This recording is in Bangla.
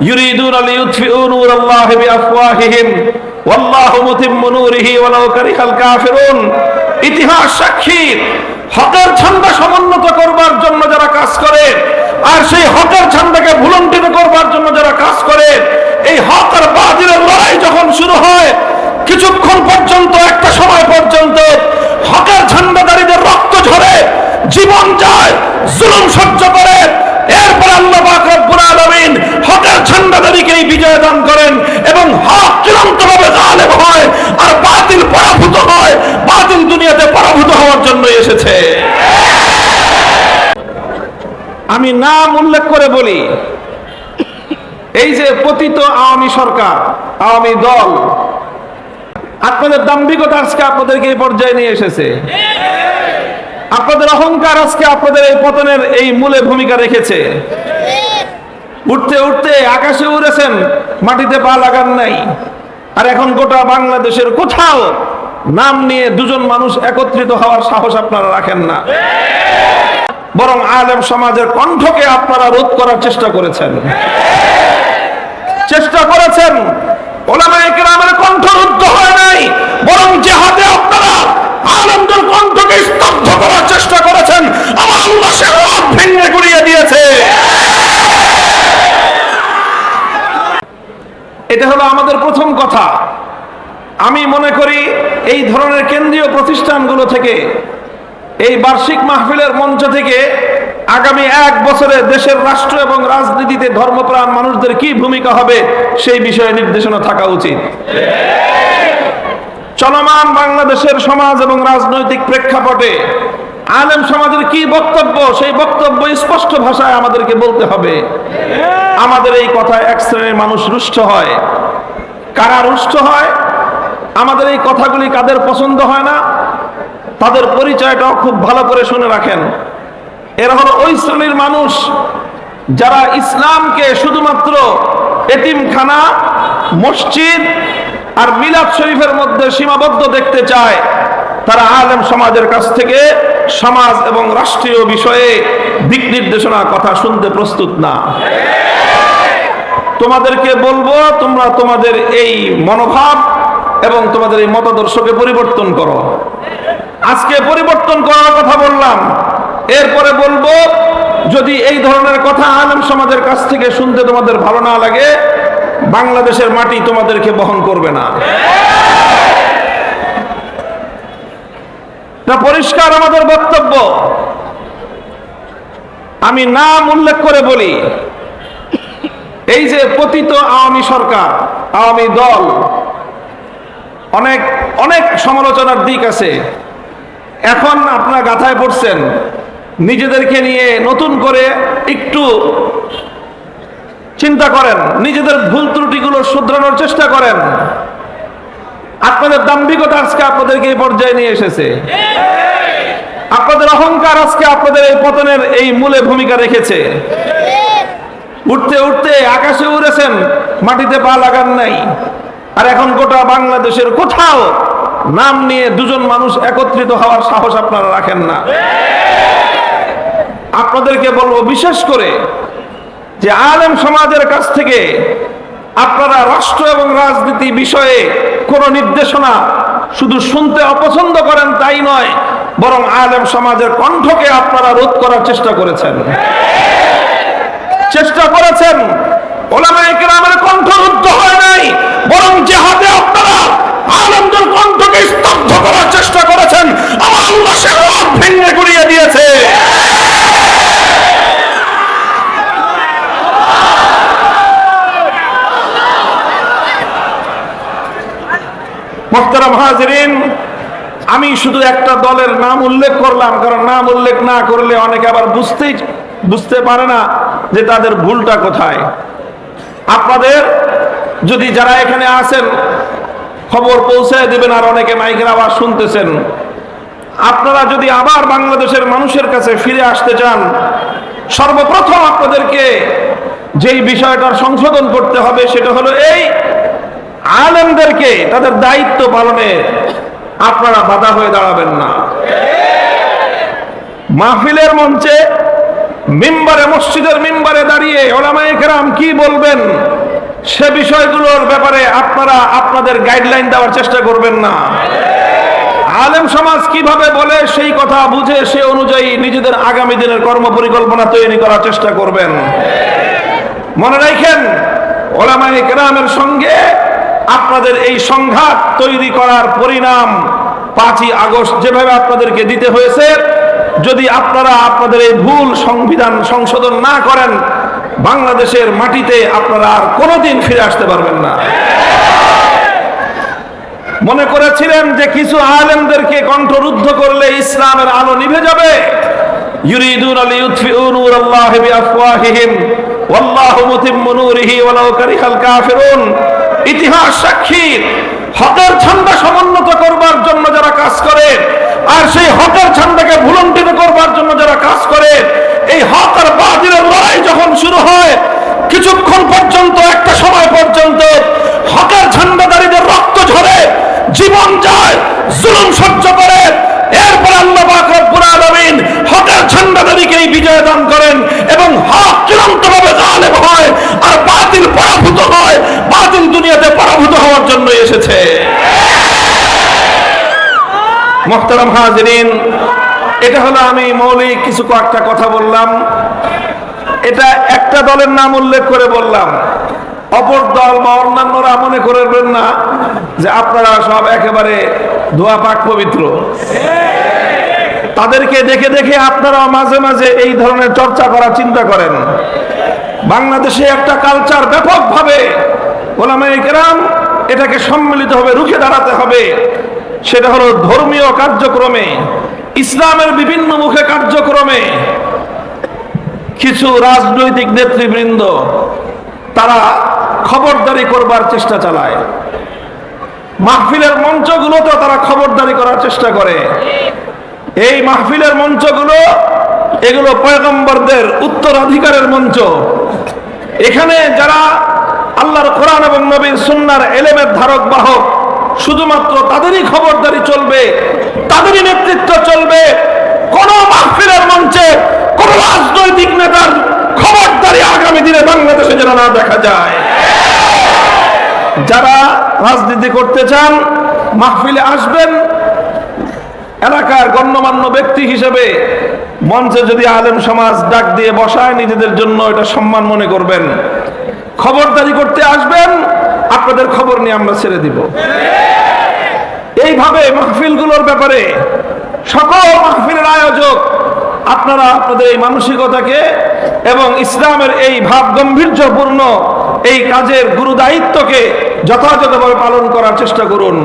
يريدون ليطفئوا نور الله بأفواههم والله متم نوره ولو كره الكافرون ইতিহাস সাক্ষী হকের ঝান্ডা সমুন্নত করবার জন্য যারা কাজ করে আর সেই হকের ঝান্ডাকে ভুলন্টিত করবার জন্য যারা কাজ করে এই হক আর বাতিলের লড়াই যখন শুরু হয় কিছুক্ষণ পর্যন্ত একটা সময় পর্যন্ত হকের ঝান্ডাদারীদের রক্ত ঝরে জীবন যায় জুলুম সহ্য এসেছে আমি নাম উল্লেখ করে বলি, এই যে পতিত আওয়ামী সরকার, আওয়ামী দল, আপনাদের দাম্ভিকতা আজকে আপনাদেরকে এই পর্যায়ে নিয়ে এসেছে। আপনাদের অহংকার আজকে আপনাদের এই পতনের এই মূলে ভূমিকা রেখেছে। উঠতে উঠতে আকাশে উড়েছেন, মাটিতে পা লাগান নাই। আর এখন গোটা বাংলাদেশের কোথাও নাম নিয়ে দুজন মানুষ একত্রিত হওয়ার সাহস আপনারা রাখেন না। বরং আলেম সমাজের কণ্ঠকে আপনারা রোধ করার চেষ্টা করেছেন। চেষ্টা করেছেন। ওলামায়ে কেরামের কণ্ঠ রুদ্ধ হয় নাই, বরং যে হাতে আপনারা আনন্দের কণ্ঠকে স্তব্ধ করার চেষ্টা করেছেন। আমার ভেঙে গুড়িয়ে দিয়েছে। এটা হলো আমাদের প্রথম কথা। আমি মনে করি এই ধরনের কেন্দ্রীয় প্রতিষ্ঠানগুলো থেকে, এই বার্ষিক মাহফিলের মঞ্চ থেকে আগামী এক বছরে দেশের রাষ্ট্র এবং রাজনীতিতে ধর্মপ্রাণ মানুষদের কি ভূমিকা হবে, সেই বিষয়ে নির্দেশনা থাকা উচিত। চলমান বাংলাদেশের সমাজ এবং রাজনৈতিক প্রেক্ষাপটে আলেম সমাজের কি বক্তব্য, সেই বক্তব্য স্পষ্ট ভাষায় আমাদেরকে বলতে হবে। আমাদের এই কথায় এক শ্রেণির মানুষ রুষ্ট হয়। কারা রুষ্ট হয়? আমাদের এই কথাগুলি কাদের পছন্দ হয় না? তাদের পরিচয়টাও খুব ভালো করে শুনে রাখেন। এরা হলো ওই শ্রেণির মানুষ যারা ইসলামকে শুধুমাত্র এতিমখানা, মসজিদ আর মিলাদ শরীফের মধ্যে সীমাবদ্ধ দেখতে চায়। তারা আলেম সমাজের কাছ থেকে সমাজ এবং রাষ্ট্রীয় বিষয়ে দিক নির্দেশনা কথা শুনতে প্রস্তুত না। তোমাদেরকে বলব, তোমরা তোমাদের এই মনোভাব এবং তোমাদের এই মতাদর্শকে পরিবর্তন করো। আজকে পরিবর্তন করার কথা বললাম। এরপরে বলব, যদি এই ধরনের কথা আলেম সমাজের কাছ থেকে শুনতে তোমাদের ভালো না লাগে, বাংলাদেশের মাটি তোমাদেরকে বহন করবে না। পরিষ্কার আমাদের বক্তব্য। আমি নাম উল্লেখ করে বলি, এই যে পতিত আওয়ামী সরকার, আওয়ামী দল অনেক অনেক সমালোচনার দিক আছে। এখন আপনারা গাথায় পড়ছেন, নিজেদেরকে নিয়ে নতুন করে একটু চিন্তা করেন, নিজেদের ভুল ত্রুটিগুলো শুধরানোর চেষ্টা করেন। আপনাদের দাম্ভিকতা আজকে আপনাদেরকে এই পর্যায়ে নিয়ে এসেছে। আপনাদের অহংকার আজকে আপনাদের এই পতনের এই মূলে ভূমিকা রেখেছে। উঠতে উঠতে আকাশে উড়েছেন, মাটিতে পা লাগান নাই। আর এখন গোটা বাংলাদেশের কোথাও নাম নিয়ে দুজন মানুষ একত্রিত হওয়ার সাহস আপনারা রাখেন না। আপনাদেরকে বলব বিশেষ করে যে আলেম সমাজের কাছ থেকে আপনারা রাষ্ট্র এবং রাজনীতি বিষয়ে কোনো নির্দেশনা শুধু শুনতে অপছন্দ করেন তাই নয়, বরং আলেম সমাজের কণ্ঠকে আপনারা রোধ করার চেষ্টা করেছেন। চেষ্টা করেছেন। ওলামায়ে কেরামের কণ্ঠ রুদ্ধ হয় নাই বরং যে হাতে আপনারা আনন্দের কণ্ঠকে স্তব্ধ করার চেষ্টা করেছেন আমার আল্লাহ সে রথ ভেঙে গুড়িয়ে দিয়েছে মোহতারাম হাজরিন, আমি শুধু একটা দলের নাম উল্লেখ করলাম, কারণ নাম উল্লেখ না করলে অনেকে আবার বুঝতেই বুঝতে পারে না যে তাদের ভুলটা কোথায়। আপনাদের যদি যারা এখানে আছেন, খবর পৌঁছায় দেবেন আর অনেকে মাইকের আওয়াজ শুনতেছেন। আপনারা যদি আবার বাংলাদেশের মানুষের কাছে ফিরে আসতে চান, সর্বপ্রথম আপনাদেরকে যেই বিষয়টার সংশোধন করতে হবে, সেটা হলো এই আলেমদেরকে তাদের দায়িত্ব পালনে আপনারা বাধা হয়ে দাঁড়াবেন না। মাহফিলের মঞ্চে, মিম্বারে, মসজিদের মিম্বারে দাঁড়িয়ে ওলামায়ে কেরাম কি বলবেন? সে বিষয়গুলোর ব্যাপারে আপনারা আপনাদের গাইডলাইন দেওয়ার চেষ্টা করবেন না। আলেম সমাজ কীভাবে বলে সেই কথা বুঝে সে অনুযায়ী নিজেদের আগামী দিনের কর্ম পরিকল্পনা তৈরি করার চেষ্টা করবেন। মনে রাখেন, ওলামায়ে কেরামের সঙ্গে আপনাদের এই সংঘাত তৈরি করার পরিণাম পাঁচই আগস্ট যেভাবে আপনাদেরকে দিতে হয়েছে, যদি আপনারা আপনাদের এই ভুল সংবিধান সংশোধন না করেন, বাংলাদেশের মাটিতে আপনারা আর কোনোদিন ফিরে আসতে পারবেন না। মনে করেছিলেন যে কিছু আলেমদেরকে কণ্ঠরুদ্ধ করলে ইসলামের আলো নিভে যাবে? ইউরিদুন কাফিরুন। ইতিহাস সাক্ষী হকের ঝান্ডা সমুন্নত করবার জন্য যারা কাজ করে, আর সেই হকের ঝান্ডাকে ভুলন্টিত করবার জন্য যারা কাজ করে, এই হক আর বাতিলের লড়াই যখন শুরু হয়, কিছুক্ষণ পর্যন্ত, একটা সময় পর্যন্ত হকের ঝান্ডাদারীদের রক্ত ঝরে, জীবন যায়, জুলুম সহ্য করে। এরপর আল্লাহ পাক রব্বুল আলামিন হকের ঝান্ডাদারীকেই বিজয় দান করেন এবং হক চূড়ান্তভাবে গালেব হয় আর বাতিল পরাভূত হয় বাতিল দুনিয়াতে হওয়ার জন্য এসেছে। মোহতারাম হাজিরিন, এটা হলো আমি মৌলিক কিছু কয়েকটা কথা বললাম। এটা একটা দলের নাম উল্লেখ করে বললাম। অপর দল বা অন্যান্যরা মনে করবেন না যে আপনারা সব একেবারে ধোয়া পাক পবিত্র। তাদেরকে দেখে দেখে আপনারা মাঝে মাঝে এই ধরনের চর্চা করার চিন্তা করেন। বাংলাদেশে একটা কালচার ব্যাপকভাবে ওলামায়ে কেরাম এটাকে সম্মিলিত হবে রুখে দাঁড়াতে হবে। সেটা হলো ধর্মীয় কার্যক্রমে, ইসলামের বিভিন্ন মুখে কার্যক্রমে। কিছু রাজনৈতিক নেতৃবৃন্দ, তারা খবরদারি করবার চেষ্টা চালায়। মাহফিলের মঞ্চগুলোতে তারা খবরদারি করার চেষ্টা করে। এই মাহফিলের মঞ্চগুলো, এগুলো পয়গম্বরদের উত্তরাধিকারের মঞ্চ। এখানে যারা আল্লাহর কোরআন এবং নবীর সুন্নার এলেমের ধারক বাহক, শুধুমাত্র তাদেরই খবরদারি চলবে, তাদেরই নেতৃত্ব চলবে, কোন মাহফিলের মঞ্চে কোন রাজনৈতিক নেতার খবরদারি আগামী দিনে বাংলাদেশে যেন না দেখা যায়। যারা রাজনীতি করতে চান, মাহফিলে আসবেন, এলাকার গণ্যমান্য ব্যক্তি হিসেবে মঞ্চে যদি আলেম সমাজ ডাক দিয়ে বসায়, নিজেদের জন্য এটা সম্মান মনে করবেন। খবরদারি করতে আসবেন, আপনাদের খবর নিয়ে আমরা ছেড়ে দিব। এইভাবে মাহফিলগুলোর ব্যাপারে সকল মাহফিলের আয়োজক, আপনারা আপনাদের এই মানসিকতাকে এবং ইসলামের এই ভাব গম্ভীর্যপূর্ণ এই কাজের গুরুদায়িত্বকে যথাযথভাবে পালন করার চেষ্টা করুন।